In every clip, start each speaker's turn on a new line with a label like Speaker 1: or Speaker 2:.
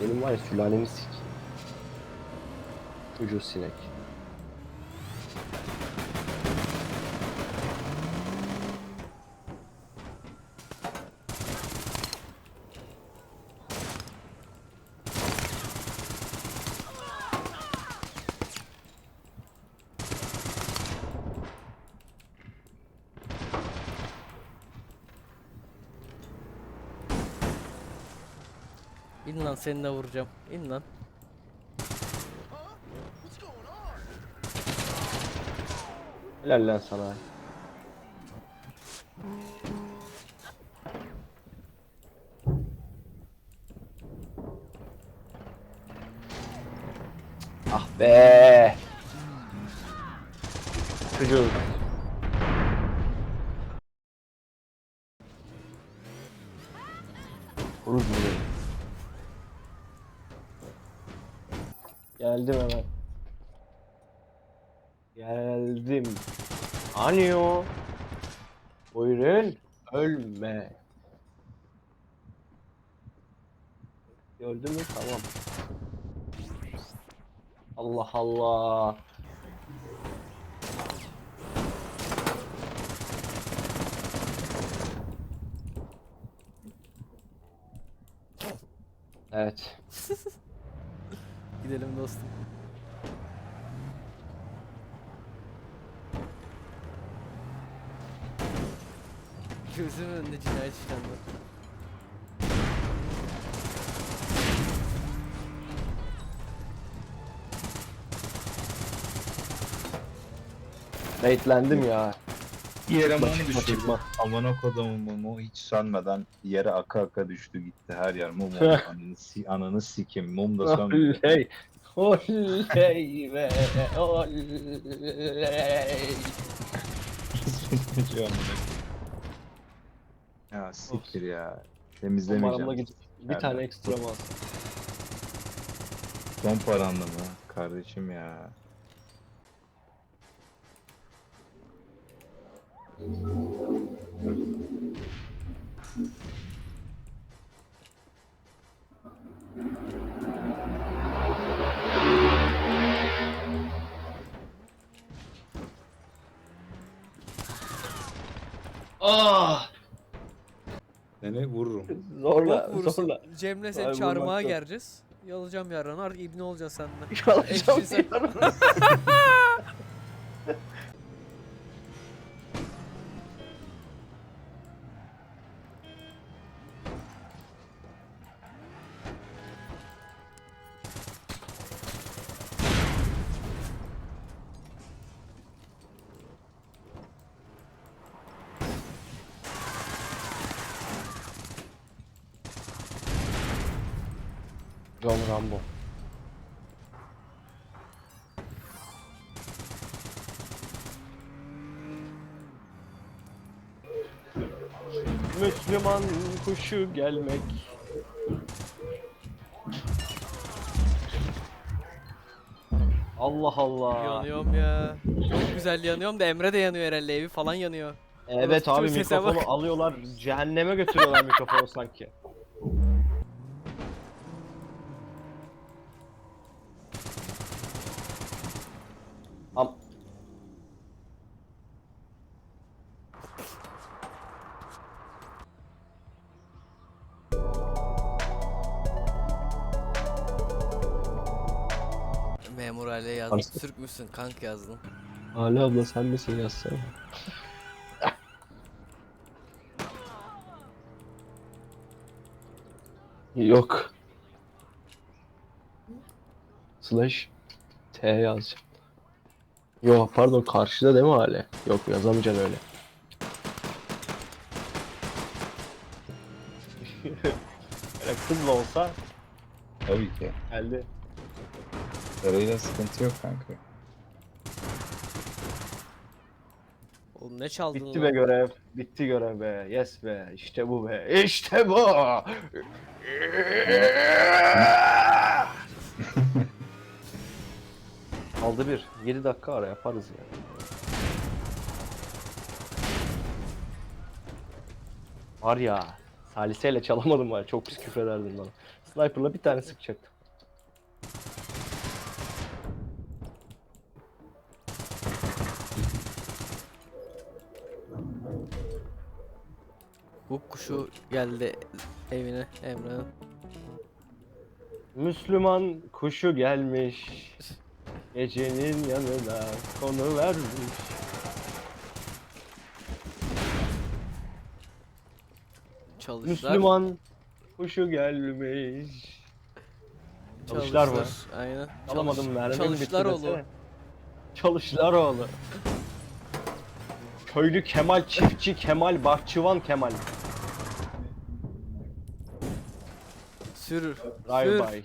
Speaker 1: Benim var ya sülalemi sik. Ucuz sinek.
Speaker 2: İn lan seni de vuracağım. İn lan.
Speaker 1: Helal lan sana. Ah be. Çocuğum. Geldim hemen. Geldim. Anio. Buyurun. Ölme. Gördün mü? Tamam. Allah Allah. Evet.
Speaker 2: Gidelim dostum. Gözümün önünde cinayet işlendi.
Speaker 1: Baitlendim ya.
Speaker 3: Yere mum
Speaker 1: Çıkma,
Speaker 3: düştü.
Speaker 1: çıkma.
Speaker 3: Amına kodumun mumu hiç sönmeden yere aka aka düştü gitti her yer mum oldu. ananı, si ananı sikim mum da sönmüyor.
Speaker 1: Oley. Oley be. Oley.
Speaker 3: ya siktir ya. Temizlemeyeceğim.
Speaker 1: gidip bir tane ekstra alsın?
Speaker 3: Son paranla mı? Kardeşim ya.
Speaker 1: Ah!
Speaker 3: Seni vururum.
Speaker 1: Zorla,
Speaker 2: Bok vurursun.
Speaker 1: zorla.
Speaker 2: Cem'le seni
Speaker 1: Ay,
Speaker 2: çarmıha
Speaker 1: vurmaktan.
Speaker 2: gereceğiz. Yalacağım yarın artık ibne olacağız seninle.
Speaker 1: Yalayacağım
Speaker 2: Eşcinsel.
Speaker 1: yarın. John Rambo. Müslüman kuşu gelmek. Allah Allah.
Speaker 2: Yanıyorum ya. Çok güzel yanıyorum da Emre de yanıyor herhalde evi falan yanıyor.
Speaker 1: Evet
Speaker 2: Orası
Speaker 1: abi mikrofonu alıyorlar cehenneme götürüyorlar mikrofonu sanki.
Speaker 2: Memur aile yazdın.
Speaker 1: Arası-
Speaker 2: Türk müsün? Kank yazdın.
Speaker 1: Ali abla sen misin yazsana. Yok. Slash T yazacağım. Yok pardon karşıda değil mi hale? Yok yazamayacaksın öyle. Öyle kızla olsa
Speaker 3: Tabii ki.
Speaker 1: geldi.
Speaker 3: Parayla sıkıntı yok kanka.
Speaker 2: Oğlum ne çaldın
Speaker 1: Bitti
Speaker 2: lan?
Speaker 1: be görev. Bitti görev be. Yes be. İşte bu be. İşte bu. Aldı bir. 7 dakika ara yaparız ya. Var ya. Saliseyle çalamadım var. Çok pis küfrederdin bana. Sniper'la bir tane sıkacaktım.
Speaker 2: Bu kuşu geldi evine Emre'nin.
Speaker 1: Müslüman kuşu gelmiş. Gecenin yanına konu vermiş.
Speaker 2: Çalışlar.
Speaker 1: Müslüman kuşu gelmiş. Çalışlar mı?
Speaker 2: Aynen.
Speaker 1: Alamadım
Speaker 2: Çalış- Çalışlar oğlu.
Speaker 1: Çalışlar oğlu. Köylü Kemal, çiftçi Kemal, bahçıvan Kemal.
Speaker 2: Sür.
Speaker 1: Bay.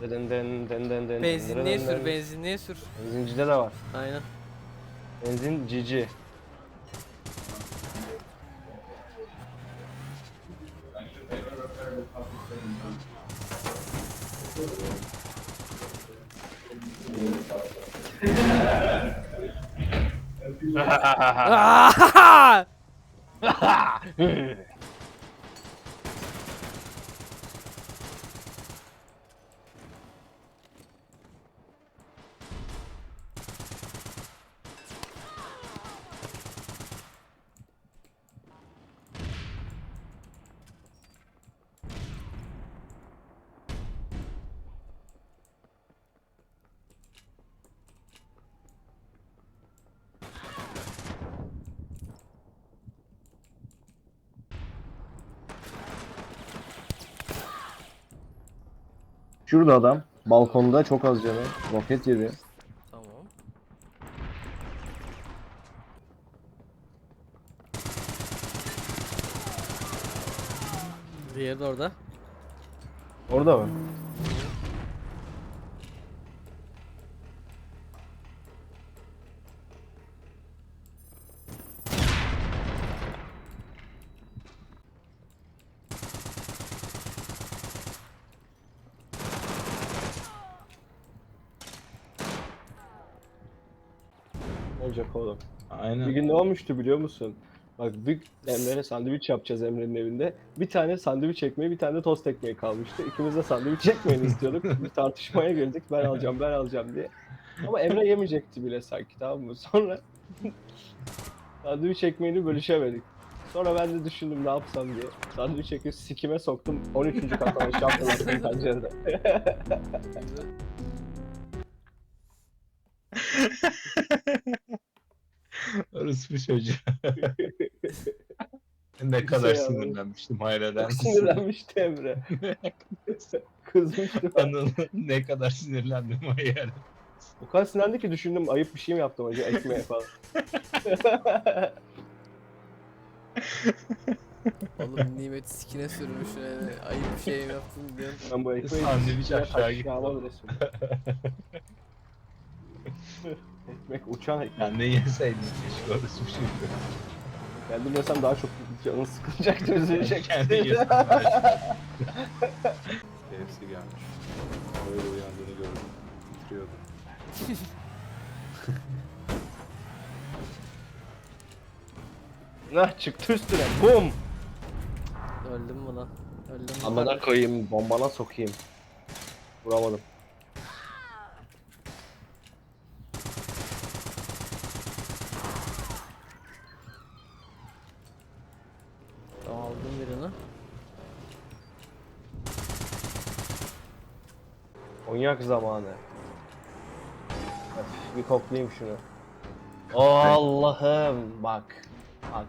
Speaker 1: Den den den den den.
Speaker 2: Benzinliğe sür, benzinliğe sür.
Speaker 1: Benzincide de var.
Speaker 2: Aynen.
Speaker 1: Benzin cici.
Speaker 2: Aaaaaa!
Speaker 1: Şurada adam. Balkonda çok az canı. Roket yedi.
Speaker 2: Tamam. Diğeri de orada.
Speaker 1: Orada mı? Olacak oğlum. Bir
Speaker 3: Aynen.
Speaker 1: gün ne olmuştu biliyor musun? Bak bir Emre'yle sandviç yapacağız Emre'nin evinde. Bir tane sandviç ekmeği, bir tane de tost ekmeği kalmıştı. İkimiz de sandviç ekmeğini istiyorduk. Bir tartışmaya girdik. Ben alacağım, ben alacağım diye. Ama Emre yemeyecekti bile sanki tamam mı? Sonra sandviç ekmeğini bölüşemedik. Sonra ben de düşündüm ne yapsam diye. Sandviç ekmeği sikime soktum. 13. kattan aşağı fırlattım pencereden.
Speaker 3: Orası bir çocuğu. ne kadar
Speaker 1: Şey
Speaker 3: sinirlenmiştim misin?
Speaker 1: sinirlenmişti Emre. Kızmıştı.
Speaker 3: Anıl ne kadar sinirlendim hayal.
Speaker 1: O kadar sinirlendi ki düşündüm ayıp bir şey mi yaptım acaba ekmeğe falan.
Speaker 2: Oğlum nimeti sikine sürmüş yani. Ayıp bir şey mi yaptın diyorsun.
Speaker 1: Ben bu ekmeği
Speaker 3: Sandviç
Speaker 1: içine
Speaker 3: aşağı gitti.
Speaker 1: Ekmek uçan ekmek.
Speaker 3: Ben de yeseydin keşke orası bir şey.
Speaker 1: Geldim desem daha çok canın sıkılacaktı, üzülecekti.
Speaker 3: Kendi yesin. Hepsi gelmiş. Öyle uyandığını gördüm. Titriyordu.
Speaker 1: Nah çıktı üstüne. Bum.
Speaker 2: Öldüm mü lan? Öldüm mü?
Speaker 1: Amına koyayım, bombana sokayım. Vuramadım.
Speaker 2: Tamam aldım birini.
Speaker 1: Konyak zamanı. Öf, bir koklayayım şunu. Allah'ım bak. Bak.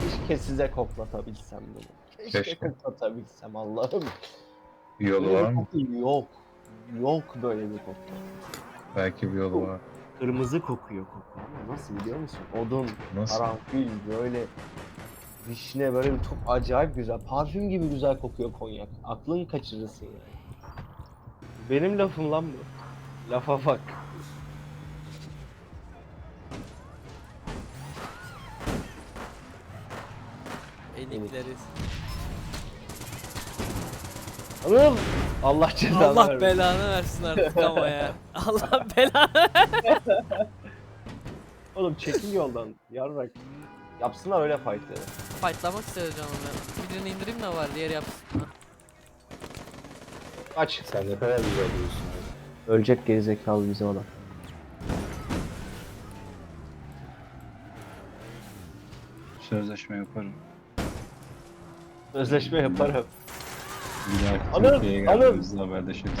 Speaker 1: Keşke size koklatabilsem bunu. Keşke,
Speaker 3: Keşke.
Speaker 1: koklatabilsem Allah'ım.
Speaker 3: Bir yolu var mı?
Speaker 1: yok. Yok böyle bir koku.
Speaker 3: Belki bir yolu var.
Speaker 1: Kırmızı kokuyor koku ama nasıl biliyor musun? Odun,
Speaker 3: Nasıl?
Speaker 1: karanfil böyle vişne böyle bir çok acayip güzel. Parfüm gibi güzel kokuyor konyak. Aklın kaçırırsın yani. Benim lafım lan bu. Lafa bak.
Speaker 2: Enikleri.
Speaker 1: Anıl! Allah cezanı
Speaker 2: Allah
Speaker 1: vermesin.
Speaker 2: belanı versin artık ama ya. Allah belanı.
Speaker 1: Oğlum çekil yoldan. Yarrak. Yapsınlar öyle fight'ları.
Speaker 2: fightlamak istedi canım ya. Birini indireyim de var diğeri yapsın.
Speaker 1: Aç.
Speaker 4: Sen ne kadar güzel diyorsun.
Speaker 1: Ölecek gerizekalı bizim adam.
Speaker 3: Sözleşme yaparım.
Speaker 1: Sözleşme yaparım.
Speaker 3: Bir dahaki
Speaker 1: Anıl,
Speaker 3: Türkiye'ye
Speaker 1: Anıl.
Speaker 3: geldiğimizde haberleşiriz.